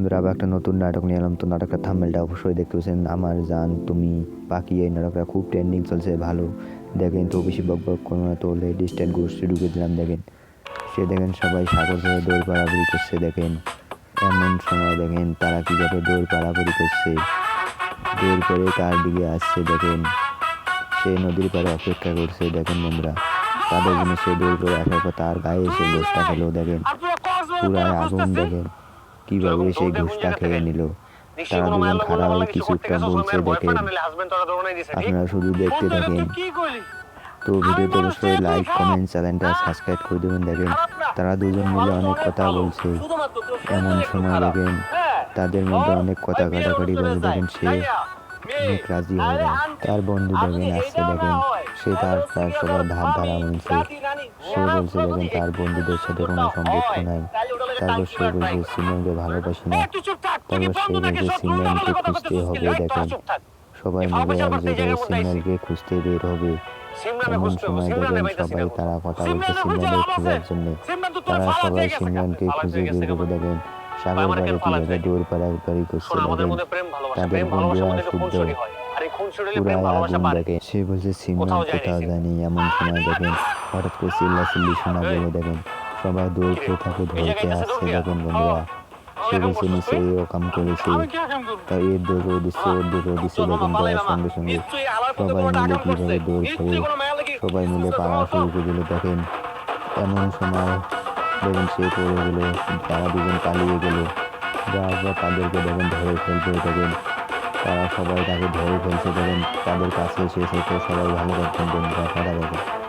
বন্ধুরা, আবার একটা নতুন নাটক নিয়ে এলাম। তো নাটকটা থাম্বেলটা অবশ্যই দেখতে পাচ্ছেন। আমার জান, তুমি, পাখি, এই নাটকটা খুব ট্রেন্ডিং চলছে, ভালো। দেখেন তো, বেশি বক বক কোনো না তো ডিস্ট্যান্ট গোষ্ঠী ঢুকে দিলাম, দেখেন। সে দেখেন সবাই সাগর ধরে দৌড় পাড়াপাড়ি করছে, দেখেন। এমন সময় দেখেন তারা কীভাবে দৌড় পাড়াপাড়ি করছে। দৌড় করে তার দিকে আসছে, দেখেন। সে নদীর পাড়ে অপেক্ষা করছে, দেখেন বন্ধুরা। তাদের জন্য সে দৌড় করে আসার পর তার গায়ে এসে গোষ্ঠটা খেলো, দেখেন। পুরায় আগুন, দেখেন। কীভাবে সেই ঘুষটা খেয়ে নিল? তারা দুজন খারাপ হয়ে বলছে দেখেন আপনারা শুধু দেখতে থাকেন। তো ভিডিওতে অবশ্যই লাইক কমেন্ট চ্যানেলটা সাবস্ক্রাইব করে দেবেন দেখেন তারা দুজন মিলে অনেক কথা বলছে। এমন সময় দেখেন তাদের মধ্যে অনেক কথা কাটাকাটি করে দেখেন সে অনেক রাজি হয়ে যায় তার বন্ধু দেখেন আসছে দেখেন সে তার তার সবার ধার ধারা বলছে। সে বলছে দেখেন তার বন্ধুদের সাথে কোনো সম্পর্ক নাই। তারপর সে বলছে সিমনকে ভালোবাসি না। তারপর সে বলছে সিমনকে খুঁজতে হবে দেখেন। সবাই মিলে এক জায়গায় সিগন্যালকে খুঁজতে বের হবে। এমন সময় দেখেন সবাই তারা কথা বলছে সিগন্যালের খোঁজার জন্য। তারা সবাই সিমরানকে খুঁজে বের করে দেখেন। সাগর বাড়ি কীভাবে দৌড় পাড়াপাড়ি করছে দেখেন। তাদের বন্ধুরা শুদ্ধ পুরাই আগুন দেখে সে বলছে সিমরান কোথাও জানি এমন সময় দেখেন হঠাৎ করে চিল্লা চিল্লি শোনা গেল দেখেন সবাই দৌড়তে থাকে ধরতে আসছে দেখেন বন্ধুরা। সে বলছে নিচে ও কাম করেছে। তাই এর দৌড় দিচ্ছে ওর দৌড় দিচ্ছে দেখেন দেওয়ার সঙ্গে সঙ্গে। সবাই মিলে কীভাবে দৌড় করে সবাই মিলে পাড়া শুরু করে দিল দেখেন এমন সময় দেখেন সে পড়ে গেল তারা দুজন পালিয়ে গেল। পর তাদেরকে দেখেন ধরে ফেলতে দেখেন। তারা সবাই তাকে ধরে ফেলছে দেখেন তাদের কাছে এসেছে তো সবাই ভালো থাকবেন বন্ধুরা কথা দেখেন